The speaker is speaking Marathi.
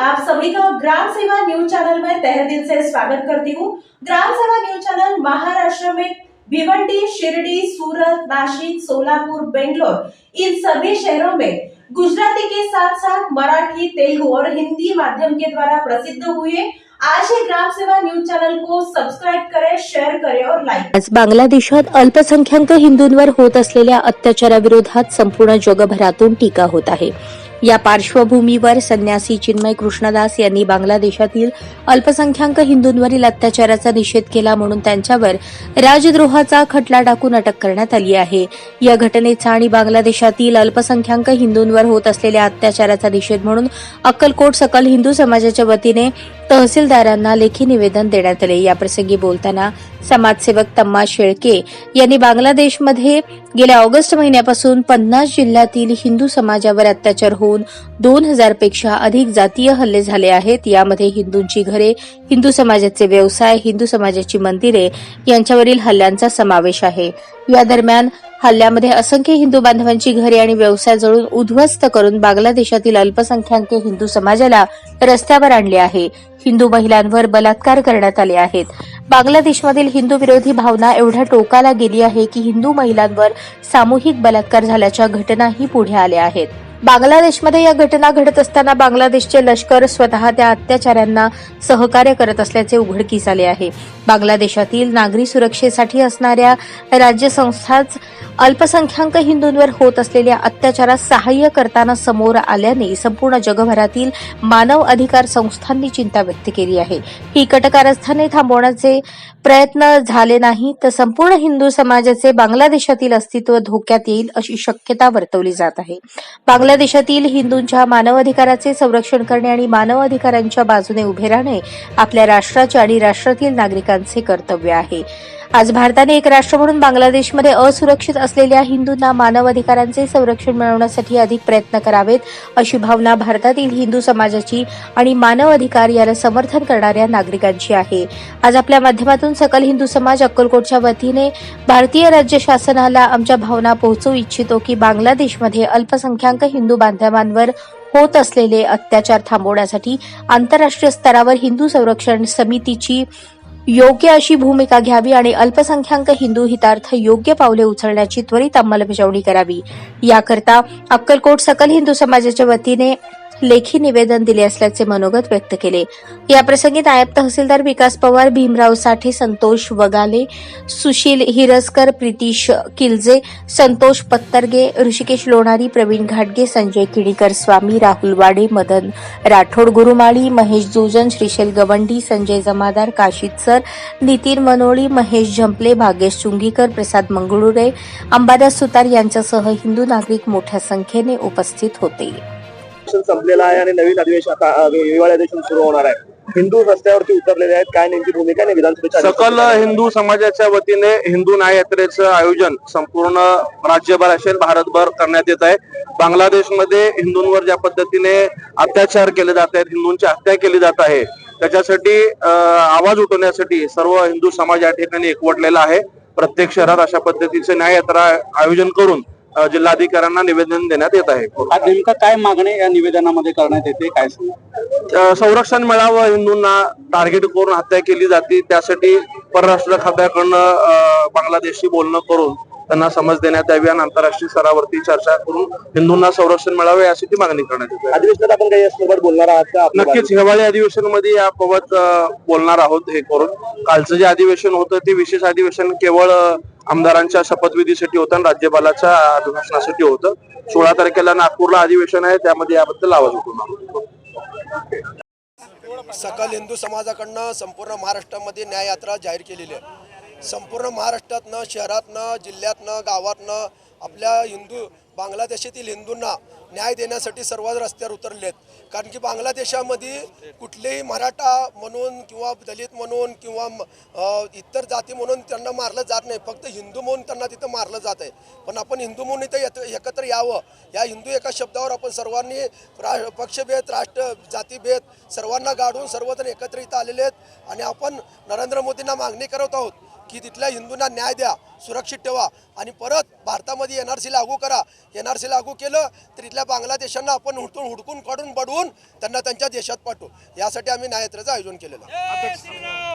आप सभी का ग्राम सेवा न्यूज चैनल में तहे दिल से स्वागत करती हूँ। ग्राम सेवा न्यूज चैनल महाराष्ट्र में भिवंडी शिरडी सूरत नासिक सोलापुर बेंगलोर इन सभी शहरों में गुजराती के साथ साथ मराठी तेलुगु और हिंदी माध्यम के द्वारा प्रसिद्ध हुए आज ही ग्राम सेवा न्यूज चैनल को सब्सक्राइब करें शेयर करें और लाइक आज बांगलादेशात अल्पसंख्याक हिंदूंवर होत असलेल्या अत्याचाराविरोधात संपूर्ण जगभरातून टीका होत आहे. या पार्श्वभूमीवर संन्यासी चिन्मय कृष्णदास यांनी बांगलादेशातील अल्पसंख्याक हिंदूंवरील अत्याचाराचा निषेध केला म्हणून त्यांच्यावर राजद्रोहाचा खटला टाकून अटक करण्यात आली आहे. या घटनेचा आणि बांगलादेशातील अल्पसंख्याक हिंदूंवर होत असलेल्या अत्याचाराचा निषेध म्हणून अक्कलकोट सकल हिंदू समाजाच्या वतीने तहसीलदारांना लेखी निवेदन देण्यात आले. याप्रसंगी बोलताना समाजसेवक तम्मा शेळके यांनी बांगलादेशमध्ये गेल्या ऑगस्ट महिन्यापासून पन्नास जिल्ह्यातील हिंदू समाजावर अत्याचार होऊन दोन हजारपेक्षा अधिक जातीय हल्ले झाले आहेत. यामध्ये हिंदूंची घरे हिंदू समाजाचे व्यवसाय हिंदू समाजाची मंदिरे यांच्यावरील हल्ल्यांचा समावेश आहे. या दरम्यान हल्ल्यामध्ये असंख्य हिंदू बांधवांची घरे आणि व्यवसाय जळून उद्ध्वस्त करून बांगलादेशातील अल्पसंख्याक हिंदू समाजाला रस्त्यावर आणले आहे. हिंदू महिलांवर बलात्कार करण्यात आले आहेत. बांगलादेशमधील हिंदू विरोधी भावना एवढ्या टोकाला गेली आहे की हिंदू महिलांवर सामूहिक बलात्कार झाल्याच्या घटनाही पुढे आल्या आहेत. बांगलादेशमध्ये या घटना घडत असताना बांगलादेशचे लष्कर स्वतः त्या अत्याचाऱ्यांना सहकार्य करत असल्याचे उघडकीस आले आहे. बांगलादेशातील नागरी सुरक्षेसाठी असणाऱ्या राज्य संस्थाच अल्पसंख्याक हिंदूंवर होत असलेल्या अत्याचारात सहाय्य करताना समोर आल्याने संपूर्ण जगभरातील मानव अधिकार संस्थांनी चिंता व्यक्त केली आहे. ही कटकारस्थाने थांबवण्याचे प्रयत्न झाले नाही तर संपूर्ण हिंदू समाजाचे बांगलादेशातील अस्तित्व धोक्यात येईल अशी शक्यता वर्तवली जात आहे. बांगलादेशातील हिंदूंच्या मानवाधिकाराचे संरक्षण करणे आणि मानव अधिकारांच्या बाजूने उभे राहणे आपल्या राष्ट्राचे आणि राष्ट्रातील नागरिकांचे कर्तव्य आहे. आज भारताने एक राष्ट्र म्हणून बांगलादेशमध्ये असुरक्षित असलेल्या हिंदूंना मानव अधिकारांचे संरक्षण मिळवण्यासाठी अधिक प्रयत्न करावेत अशी भावना भारतातील हिंदू समाजाची आणि मानव अधिकार याला समर्थन करणाऱ्या नागरिकांची आहे. आज आपल्या माध्यमातून सकल हिंदू समाज अक्कलकोटच्या वतीने भारतीय राज्य शासनाला आमच्या भावना पोहोचवू इच्छितो की बांगलादेशमध्ये अल्पसंख्याक हिंदू बांधवांवर होत असलेले अत्याचार थांबवण्यासाठी आंतरराष्ट्रीय स्तरावर हिंदू संरक्षण समितीची योग्य अशी भूमिका घ्यावी आणि अल्पसंख्याक हिंदू हितार्थ योग्य पावले उचलण्याची त्वरित अंमलबजावणी करावी. याकरता अक्कलकोट सकल हिंदू समाजाच्या वतीने लेखी निवेदन दिले असल्याचे मनोगत व्यक्त केले. याप्रसंगी नायब तहसीलदार विकास पवार भीमराव साठे संतोष वगाले सुशील हिरसकर प्रितीश किलजे संतोष पत्तरगे ऋषिकेश लोणारी प्रवीण घाटगे संजय किणीकर स्वामी राहुल वाडे मदन राठोड गुरुमाळी महेश जोजन श्रीशैल गवंडी संजय जमादार काशीद सर नितीन मनोळी महेश झंपले भाग्येश चुंगीकर प्रसाद मंगळुरे अंबादास सुतार यांच्यासह हिंदू नागरिक मोठ्या संख्येने उपस्थित होते. अधिवेशन संपलेलं आहे आणि नवीन अधिवेशन आता हिवाळी अधिवेशन सुरू होणार आहे. हिंदू रस्त्यावरती उतरलेले आहेत. काय नेमकी भूमिका नाही विधानसभेच्या सकल हिंदू समाजाच्या वतीने हिंदू न्याय यात्रेचं आयोजन संपूर्ण राज्यभर असेल भारतभर करण्यात येत आहे. बांगलादेशमध्ये हिंदूंवर ज्या पद्धतीने अत्याचार केले जात आहेत हिंदूंची हत्या केली जात आहे त्याच्यासाठी आवाज उठवण्यासाठी सर्व हिंदू समाज या ठिकाणी एकवटलेला आहे. प्रत्येक शहरात अशा पद्धतीचे न्याय यात्रा आयोजन करून जिल्हाधिकाऱ्यांना निवेदन देण्यात येत आहे. नेमका काय मागणी या निवेदनामध्ये करण्यात येते काय संरक्षण मिळावं हिंदूंना टार्गेट करून हत्या केली जाते त्यासाठी परराष्ट्र खात्याकडनं बांगलादेशशी बोलणं करून त्यांना समज देण्यात यावी आणि आंतरराष्ट्रीय स्तरावरती चर्चा करून हिंदूंना संरक्षण मिळावे यासाठी मागणी करण्यात येते. अधिवेशनात आपण काही यासोबत बोलणार आहात नक्कीच हिवाळी अधिवेशनमध्ये याबाबत बोलणार आहोत हे करून. कालचं जे अधिवेशन होतं ते विशेष अधिवेशन केवळ आमदारांच्या शपथविधीसाठी होतं आणि राज्यपालाच्या अभिभाषणासाठी होतं. सोळा तारखेला नागपूरला अधिवेशन आहे त्यामध्ये याबद्दल आवाज उठवणार आहोत. सकल हिंदू समाजाकडनं संपूर्ण महाराष्ट्रामध्ये न्याययात्रा जाहीर केलेली आहे. संपूर्ण महाराष्ट्रातनं शहरातनं जिल्ह्यातनं गावातनं आपल्या हिंदू बांगलादेशातील हिंदूंना न्याय देण्यासाठी सर्व रस्त्यावर उतरले आहेत कारण की बांगलादेशामध्ये कुठलेही मराठा म्हणून किंवा दलित म्हणून किंवा इतर जाती म्हणून त्यांना मारलं जात नाही. फक्त हिंदू म्हणून त्यांना तिथं मारलं जात आहे. पण आपण हिंदू म्हणून इथं एकत्र यावं. या हिंदू एका शब्दावर आपण सर्वांनी रा पक्षभेद राष्ट्र जातीभेद सर्वांना गाडून सर्वजण एकत्र इथं आलेले आहेत. आणि आपण नरेंद्र मोदींना मागणी करत आहोत की तिथल्या हिंदूंना न्याय द्या सुरक्षित ठेवा. आणि परत भारतामध्ये एन आर सी लागू करा. एन आर सी लागू केलं तर इथल्या बांगलादेशांना आपण हुडकून हुडकून काढून बडवून त्यांना त्यांच्या देशात पाठवू. यासाठी आम्ही न्याययात्रेचं आयोजन केलेलं